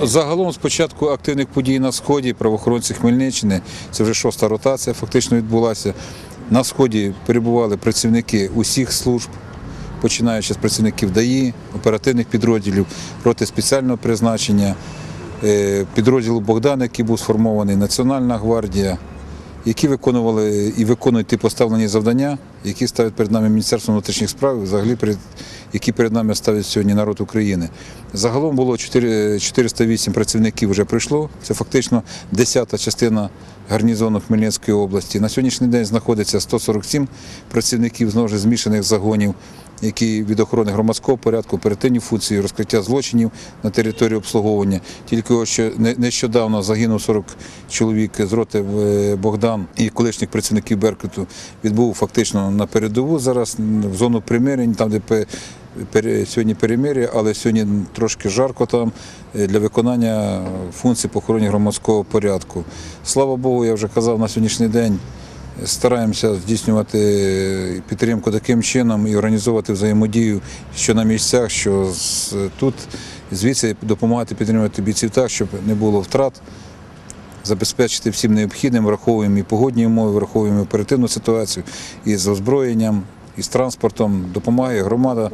Загалом з початку активних подій на сході правоохоронці Хмельниччини, це вже шоста ротація, фактично відбулася. На сході перебували працівники усіх служб, починаючи з працівників ДАІ, оперативних підрозділів, роти спеціального призначення, е, підрозділу Богдан, який був сформований, Національна гвардія, які виконували і виконують ті поставлені завдання, які ставить перед нами Міністерство внутрішніх справ, взагалі перед які перед нами ставить сьогодні народ України. Загалом було 4 408 працівників вже прийшло. Це фактично 10-та частина гарнізону Хмельницької області. На сьогоднішній день знаходиться 147 працівників знову ж змішаних загонів, які від охорони громадського порядку, оперативні функції, розкриття злочинів на території обслуговування. Тільки ось що не- нещодавно загинув 40 чоловік з роти е, Богдан і колишніх працівників Беркуту відбув фактично на передову зараз в зону примирень, там де сьогодні перемир'я, але сьогодні трошки жарко там е, для виконання функцій по громадського порядку. Слава Богу, я вже казав на сьогоднішній день. Стараємося здійснювати підтримку таким чином і організовувати взаємодію, що на місцях, що тут звідси допомагати підтримувати бійців так, щоб не було втрат, забезпечити всім необхідним, враховуємо і погодні умови, враховуємо оперативну ситуацію і з озброєнням, і з транспортом. Допомагає громада.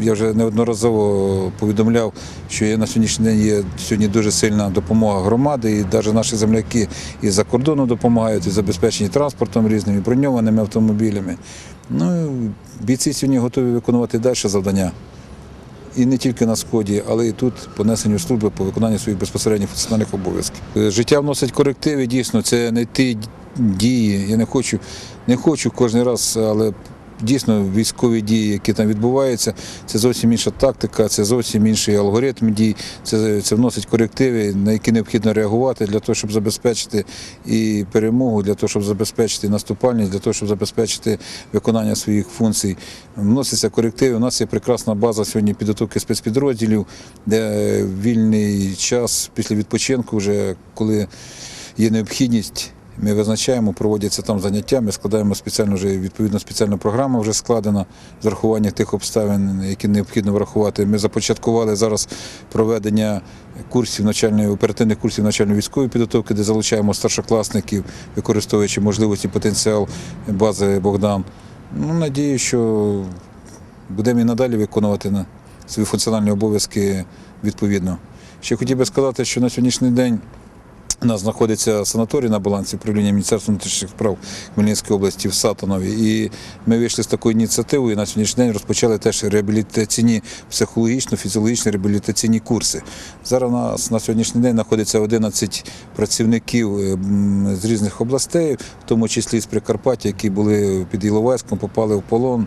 Я вже неодноразово повідомляв, що є на сьогоднішній день є сьогодні дуже сильна допомога громади, і навіть наші земляки із за кордону допомагають і забезпечені транспортом різними, броньованими автомобілями. Ну, бійці сьогодні готові виконувати далі завдання. І не тільки на сході, але і тут по несенню служби по виконанню своїх безпосередніх функціональних обов'язків. Е, Життя вносить корективи, дійсно, це не ті дії. Я не хочу, не хочу кожен раз, але дійсно військові дії, які там відбуваються, це зовсім інша тактика, це зовсім інший алгоритм дій. Це, це вносить корективи, на які необхідно реагувати для того, щоб забезпечити і перемогу, для того, щоб забезпечити наступальність, для того, щоб забезпечити виконання своїх функцій. Вносяться корективи. У нас є прекрасна база сьогодні підготовки спецпідрозділів, де вільний час після відпочинку, вже коли є необхідність. Ми визначаємо, проводяться там заняття, ми складаємо спеціальну вже відповідно спеціальна програма вже складена з врахуванням тих обставин, які необхідно врахувати. Ми започаткували зараз проведення курсів навчальної оперативних курсів навчальної військової підготовки, де залучаємо старшокласників, використовуючи можливості потенціал бази Богдан. Ну, надію, що будемо і надалі виконувати на свої функціональні обов'язки відповідно. Ще хотів би сказати, що на сьогоднішній день у нас знаходиться санаторій на балансі управління Міністерства внутрішніх справ Хмельницької області в Сатанові. І ми вийшли з такою ініціативою і на сьогоднішній день розпочали теж реабілітаційні психологічно, фізіологічні реабілітаційні курси. Зараз у на сьогоднішній день знаходиться 11 працівників е, з різних областей, в тому числі з Прикарпаття, які були під Іловайськом, попали в полон.